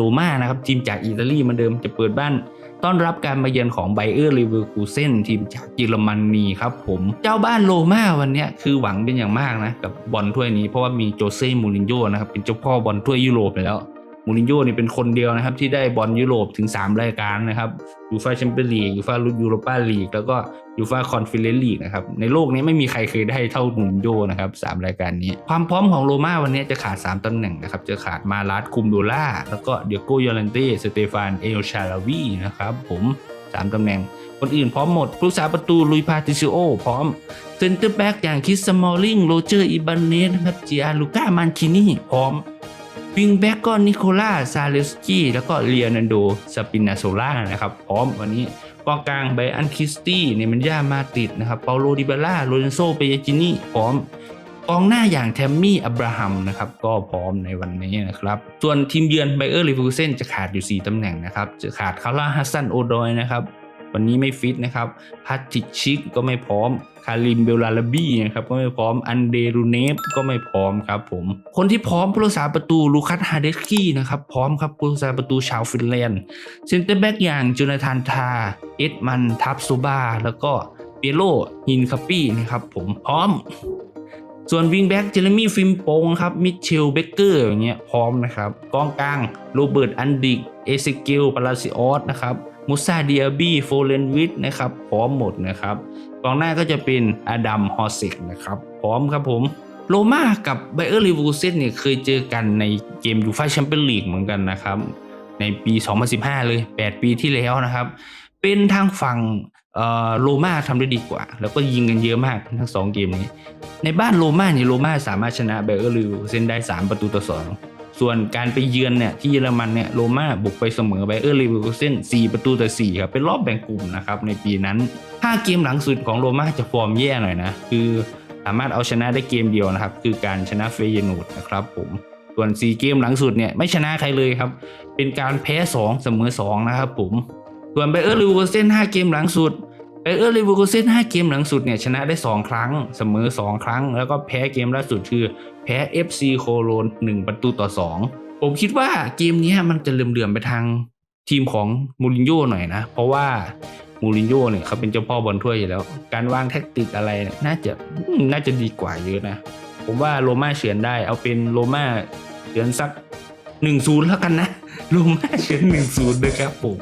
โรม่านะครับทีมจากอิตาลีเหมือนเดิมจะเปิดบ้านต้อนรับการมาเยือนของไบเออร์ลิเวอร์คูเซนทีมจากเยอรมนีครับผมเจ้าบ้านโรม่าวันนี้คือหวังเป็นอย่างมากนะกับบอลถ้วยนี้เพราะว่ามีโจเซ่มูรินโญ่นะครับเป็นเจ้าพ่อบอลถ้วยยุโรปไปแล้ว มูรินโญ่นี่เป็นคนเดียวนะครับ ที่ได้บอลยุโรปถึง 3 รายการนะครับยูฟาแชมเปี้ยนลีกยูฟายูโรปาลีกแล้วก็ยูฟาคอนเฟเรนซ์ลีกนะครับในโลกนี้ไม่มีใครเคยได้เท่ามูรินโญ่นะครับสามรายการนี้ ความพร้อมของโรม่าวันนี้จะขาด 3ตำแหน่งนะครับจะขาดมาลาสคุมโดล่าแล้วก็เดียโกยอรันเต้สเตฟานเอลชาลาวีนะครับผมสามตำแหน่ง คนอื่นพร้อมหมดผู้สาประตูลุยพาติซิโอ พร้อม เซนเตอร์แบ็กอย่างคิสมอลลิง โรเจอร์ อิบานเนสนะครับจิอาลูก้ามันคินีพร้อม วิงแบ็กก็นิโคล่าซาเลสกี้แล้วก็เลียนันโดสปินาโซล่านะครับพร้อมวันนี้กองกลางไบอันคิสตี้เนมันย่ามาติดนะครับเปาโลดิบาล่าโรเนโซเปยจินี่พร้อมกองหน้าอย่างแทมมี่อับราฮัมนะครับก็พร้อมในวันนี้นะครับ ส่วนทีมเยือนไบเออร์ลิฟูเซนจะขาดอยู่ 4ตำแหน่งนะครับ จะขาดคาร่าฮัสซันโอดอยนะครับ วันนี้ไม่ฟิตนะครับพาติชิกก็ไม่พร้อมคาริมเบลลาลบี้นะครับก็ไม่พร้อมอันเดรูเนฟก็ไม่พร้อมครับผม คนที่พร้อมผู้รักษาประตูลูคัสฮาเดสกี้นะครับพร้อมครับผู้รักษาประตูชาวฟินแลนด์เซนเตอร์แบ็กอย่างจูนาธานทา เอ็ดมันทับซูบาแล้วก็เปียโลฮินคัปปี้นะครับผมพร้อมส่วนวิงแบ็กเจเรมี่ฟิมโปงครับมิเชลเบเกอร์อย่างเงี้ยพร้อมนะครับกองกลางโรเบิร์ตอันดิกเอเซเกลปาราซิออสนะครับ มูซาเดียบีโฟเลนวิทนะครับพร้อมหมดนะครับกองหน้าก็จะเป็นอดัมฮอสเซกนะครับพร้อมครับผมโรม่ากับไบเออร์ลิวูเซนเนี่ยเคยเจอกันในเกมยูฟ่าแชมเปี้ยนลีกเหมือนกันนะครับ ในปี 2015 เลย 8 ปีที่แล้วนะครับ เป็นทางฝั่งโรม่าทำได้ดีกว่า แล้วก็ยิงกันเยอะมากทั้งสองเกมนี้ ในบ้านโรม่าเนี่ยโรม่าสามารถชนะไบเออร์ลิวเซนได้ 3 ประตูต่อ2 ส่วนการไปเยือนเนี่ยที่เยอรมันเนี่ยโรม่าบุกไปเสมอไบเออร์ลิวเซน4ประตูต่อ4ครับเป็นรอบแบ่งกลุ่มนะครับในปีนั้น 5 เกมหลังสุดของโรม่าจะฟอร์มแย่หน่อยนะคือสามารถเอาชนะได้เกมเดียวนะครับ คือการชนะเฟเยนูดนะครับผมส่วน 4 เกมหลังสุดเนี่ยไม่ชนะใครเลยครับ เป็นการแพ้ 2 เสมอ 2 นะครับผมส่วนไบเออร์ลิวเซน5 เกมหลังสุด ไบเออร์ลิเวอร์คูเซ่น5เกมหลังสุดเนี่ยชนะได้ 2 ครั้ง เสมอ 2 ครั้ง แล้วก็แพ้เกมล่าสุดคือแพ้ FC โคโลน1 ประตูต่อ 2 ผมคิดว่าเกมนี้มันจะเหลื่อมๆไปทางทีมของมูรินโญ่หน่อยนะ เพราะว่ามูรินโญ่เนี่ยเขาเป็นเจ้าพ่อบอลถ้วยอยู่แล้ว การวางแท็กติกอะไรเนี่ยน่าจะน่าจะดีกว่าเยอะนะ ผมว่าโรม่าเฉือนได้ เอาเป็นโรม่าเฉือนสัก1-0แล้วกันนะโรม่าเฉือน1-0เลยครับผม